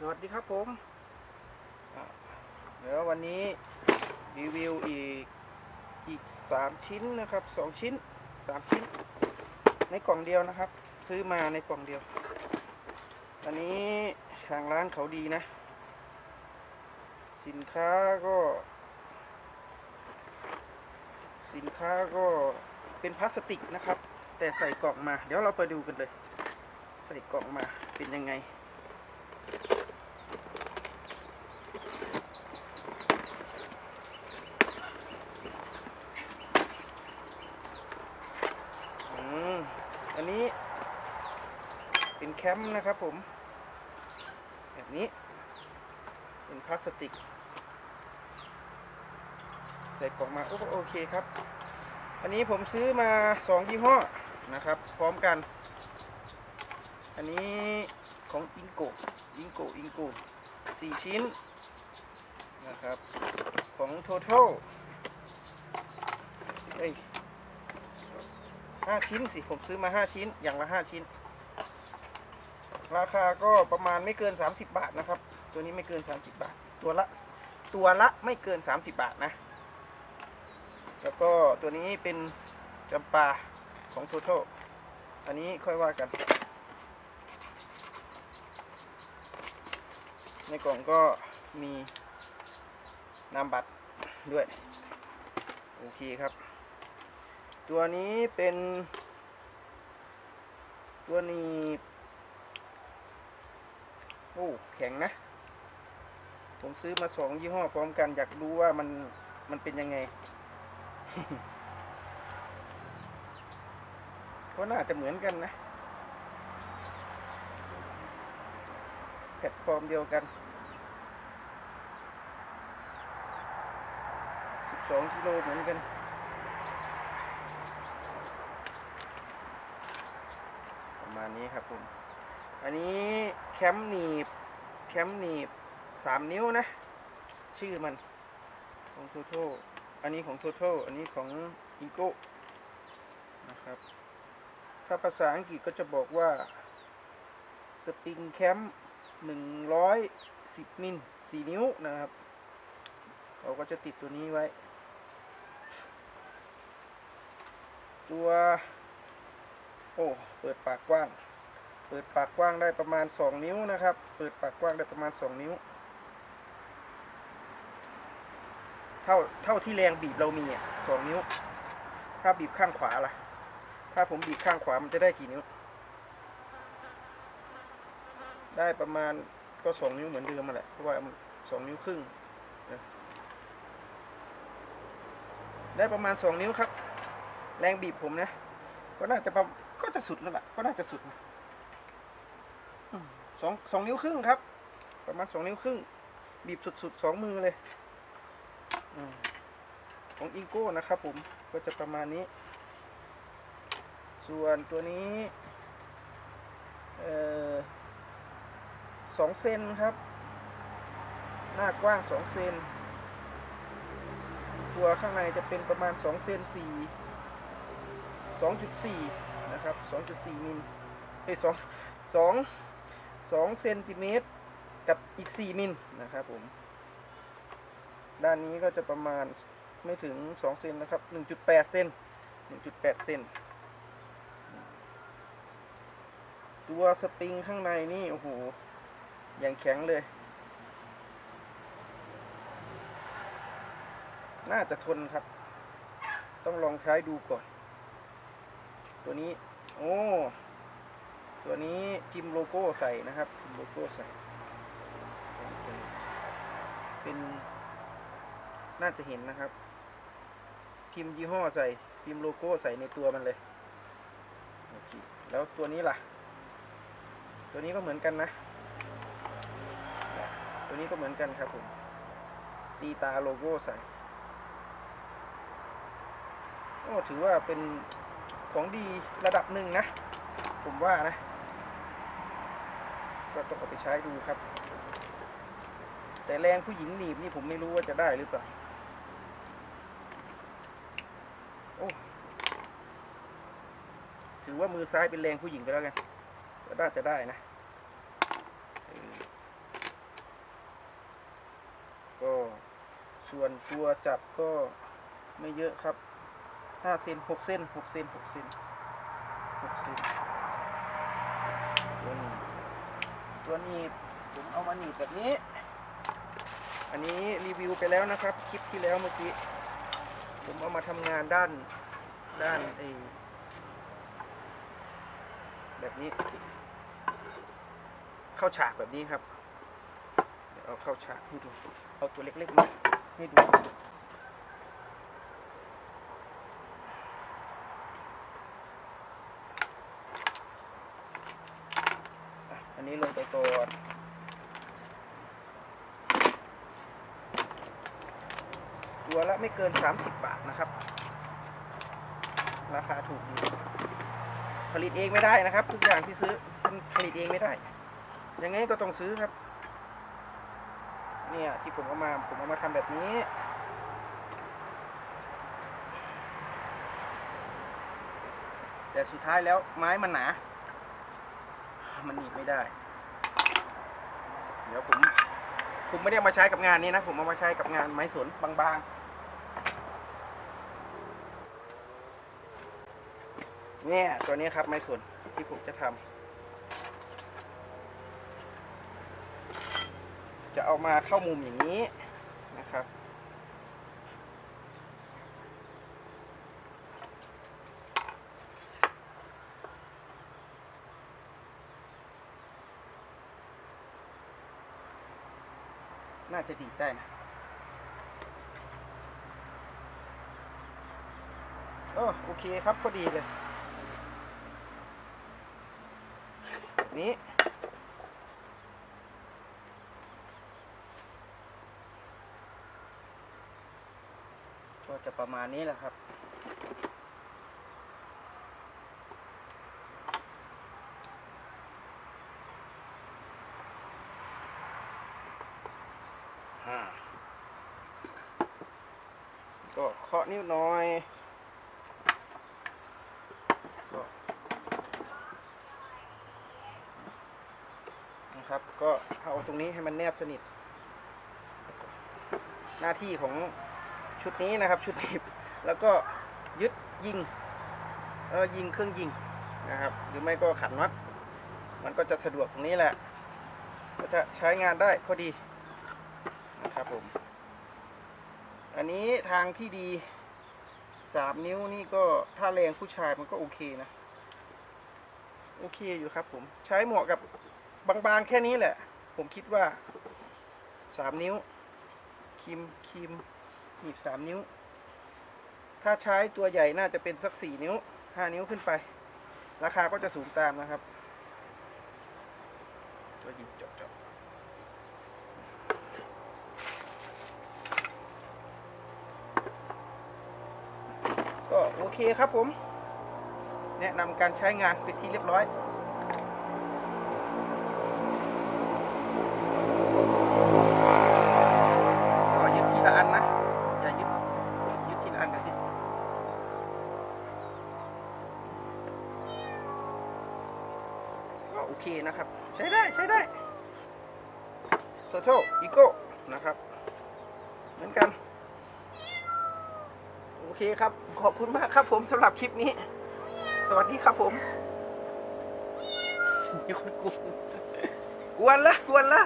สวัสดีครับผม เดี๋ยววันนี้รีวิวอีกอีกสามชิ้นนะครับสองชิ้นสามชิ้น ในกล่องเดียวนะครับ ซื้อมาในกล่องเดียว อันนี้ทางร้านเขาดีนะ สินค้าก็ สินค้าก็เป็นพลาสติกนะครับ แต่ใส่กล่องมา เดี๋ยวเราไปดูกันเลย ใส่กล่องมาเป็นยังไง อืมอันนี้ เป็นแค มป์นะครับผม แบบนี้ เป็นพลาสติก ใส่กล่องมาโอโอเคครับ อันนี้ผมซื้อมาสองยี่ห้อนะครับ พร้อมกัน อันนี้ของอิงโกอิงโกอิงโกสี่ชิ้นนะครับ ของ Total เอ้ยห้าชิ้นสิ ผมซื้อมาห้าชิ้น อย่างละห้าชิ้น ราคาก็ประมาณไม่เกิน 30 บาทนะครับ ตัวนี้ไม่เกิน 30 บาท ตัวละตัวละไม่เกิน 30 บาทนะ แล้วก็ตัวนี้เป็นจำปาของ Total อันนี้ค่อยว่ากัน ในกล่องก็มีนามบัตรด้วย โอเคครับ ตัวนี้เป็น ตัวนี้ อ้แข็งนะ ผมซื้อมาสองยี่ห้อพร้อมกัน อยากรู้ว่ามันมันเป็นยังไง ก็น่าจะเหมือนกันนะ แพลตฟอร์มเดียวกัน 12กิโลเหมือนกันประมาณนี้ครับผม อันนี้แคมป์หนีบ แคมป์หนีบสามนิ้วนะ ชื่อมัน ของโทโทอันนี้ของโทโทอันนี้ของอิงโกนะครับ ถ้าภาษาอังกฤษก็จะบอกว่าสปริงแคมป์หนึ่งร้อยสิบมิลสี่นิ้วนะครับ เราก็จะติดตัวนี้ไว้ ตัว โอ้ เปิดปากกว้าง เปิดปากกว้างได้ประมาณ 2 นิ้วนะครับ เปิดปากกว้างได้ประมาณ 2 นิ้ว เท่าเท่าที่แรงบีบเรามีอะสองนิ้ว ถ้าบีบข้างขวาล่ะ ถ้าผมบีบข้างขวามันจะได้กี่นิ้ว ได้ประมาณก็สองนิ้วเหมือนเดิมมาแหละ เพราะว่ามันสองนิ้วครึ่งนะได้ประมาณสองนิ้วครับ แรงบีบผมนะ ก็น่าจะก็จะสุดแล้วล่ะ ก็น่าจะสุดนะ สองสองนิ้วครึ่งครับ ประมาณสองนิ้วครึ่ง บีบสุดๆสองมือเลยอของอิงโก้นะครับผมก็จะประมาณนี้ ส่วนตัวนี้เอ่อสองเซนครับ หน้ากว้างสองเซน ตัวข้างในจะเป็นประมาณสองเซนสี่สองจุดสี่นะครับสองจุดสี่มิลเอ้ยสองสอง สองเซนติเมตรกับอีกสี่มิลนะครับผม ด้านนี้ก็จะประมาณไม่ถึงสองเซนนะครับหนึ่งจุดแปดเซนหนึ่งจุดแปดเซนตัวสปริงข้างในนี่ โอ้โห อย่างแข็งเลย น่าจะทนครับ ต้องลองใช้ดูก่อน ตัวนี้ โอ้ ตัวนี้พิมพ์โลโก้ใส่นะครับพิมพ์โลโก้ใส่ เป็นน่าจะเห็นนะครับ พิมพ์ยี่ห้อใส่ พิมพ์โลโก้ใส่ในตัวมันเลยโอเคแล้วตัวนี้ล่ะ ตัวนี้ก็เหมือนกันนะ ตัวนี้ก็เหมือนกันครับผมตีตาโลโก้ใส่โอ้ถือว่าเป็นของดีระดับหนึ่งนะ ผมว่านะ ก็ต้องเอาไปใช้ดูครับ แต่แรงผู้หญิงหนีบนี่ผมไม่รู้ว่าจะได้หรือเปล่าโอ้ถือว่ามือซ้ายเป็นแรงผู้หญิงไปแล้วกันก็น่าจะได้นะก็ส่วนตัวจับก็ไม่เยอะครับห้าเซนหกเซนหกเซนหกเซนหกเซนตัวนี้ ตัวนี้ผมเอามาหนีบแบบนี้ อันนี้รีวิวไปแล้วนะครับ คลิปที่แล้วเมื่อกี้ ผมเอามาทำงานด้านด้านไอแบบนี้ เข้าฉากแบบนี้ครับ เดี๋ยวเอาเข้าฉากให้ดู เอาตัวเล็กๆมาให้ดู อะอั นี้ลงไปก่อนตัวละไม่เกิน 30 บาทนะครับ ราคาถูกดีผลิตเองไม่ได้นะครับ ทุกอย่างที่ซื้อผลิตเองไม่ได้ ยังไงก็ต้องซื้อครับ เนี่ยที่ผมเอามาผมเอามาทำแบบนี้แต่สุดท้ายแล้วไม้มันหนา มันหนีบไม่ได้ เดี๋ยวผม ผมไม่ได้มาใช้กับงานนี้นะ ผมเอามาใช้กับงานไม้สนบางๆ เนี่ยตัวนี้ครับไม้สนที่ผมจะทำจะเอามาเข้ามุมอย่างนี้นะครับ น่าจะดีได้นะโอ้โอเคครับพอดีเลย นี้ก็จะประมาณนี้แหละครับ ก็เคาะนิ้วหน้อยก็นะครับ ก็เอาตรงนี้ให้มันแนบสนิท หน้าที่ของชุดนี้นะครับชุดหนีบแล้วก็ยึดยิงเออยิงเครื่องยิงนะครับ หรือไม่ก็ขันน็อตมันก็จะสะดวกตรงนี้แหละ ก็จะใช้งานได้พอดีนะครับผม อันนี้ทางที่ดีสามนิ้วนี่ก็ถ้าแรงผู้ชายมันก็โอเคนะ โอเคอยู่ครับผมใช้เหมาะกับบางๆแค่นี้แหละ ผมคิดว่าสามนิ้วครีมครีมหนีบสามนิ้ว ถ้าใช้ตัวใหญ่น่าจะเป็นสักสี่นิ้วห้านิ้วขึ้นไป ราคาก็จะสูงตามนะครับก็ยิงจบๆ ก็โอ เคครับผม แนะนำการใช้งานเป็นที่เรียบร้อยก็ยึดทีละอันนะ อย่ายึด ยึดทีละอันเดี๋ยวสิก็โอเคนะครับ ใช้ได้ ใช้ได้โ o โ o อีโก้นะครับ เหมือนกัน โอเคครับ ขอบคุณมากครับผมสำหรับคลิปนี้ สวัสดีครับผมมีคนกวนกวนละกวนละ